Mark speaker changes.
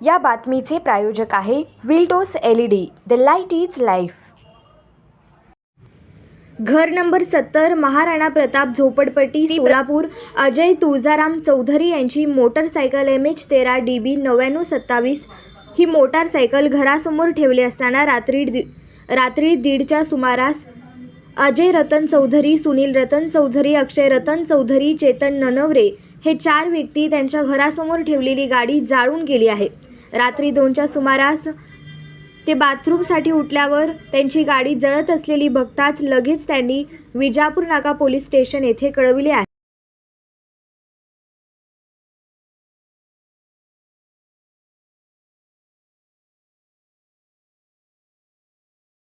Speaker 1: या बातमीचे प्रायोजक आहे Viltos L E D the light is life घर नंबर सत्तर महाराणा प्रताप झोपडपट्टी सोलापूर. अजय तुळजाराम चौधरी यांची मोटरसायकल एम एच तेरा डी बी नव्याण्णव सत्तावीस. ही मोटारसायकल घरासमोर ठेवली असताना रात्री दि रात्री दीडच्या सुमारास अजय रतन चौधरी सुनील रतन चौधरी अक्षय रतन चौधरी चेतन ननवरे हे चार व्यक्ती त्यांच्या घरासमोर ठेवलेली गाडी जाळून गेली आहे. रात्री दोनच्या सुमारास ते बाथरूमसाठी उठल्यावर त्यांची गाडी जळत असलेली बघताच लगेच त्यांनी विजापूर नाका पोलीस स्टेशन येथे कळविले आहे.